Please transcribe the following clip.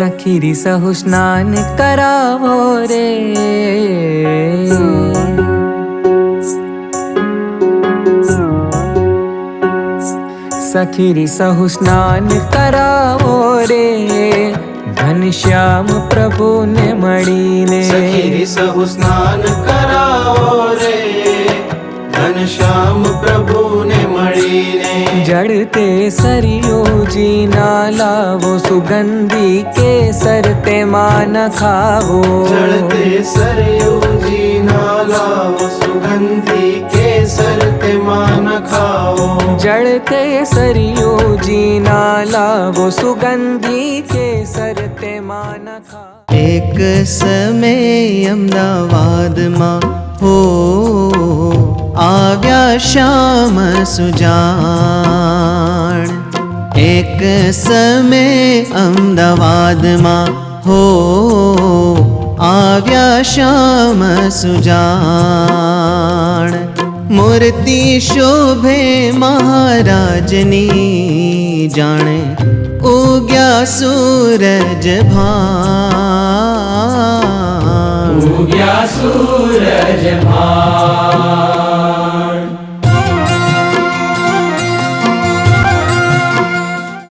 सखीरी सहु स्नान करावो रे। सखीरी सहु स्नान करावो रे। घनश्याम प्रभु ने मणि रे करावो रे। घनश्याम प्रभु જળતે સરિયોજી ના લાવો સુગંધી કેસર તેમાં ન ખાવો જળતે સરયુજી ના લાવો સુગંધી કેસર તેમાં ન ખાઓ જળતે સરિયોજી ના લાવો સુગંધી કેસર તેમાં ન ખાવો એક સમય અમદાવાદમાં હો આવ્યા શ્યામ સુજાણ એક સમય અમદાવાદમાં હો આવ્યા શ્યામ સુજાણ મૂર્તિ શોભે મહારાજની જાણે ઉગ્યા સૂરજ ભાન ઉગ્યા સૂરજ ભાન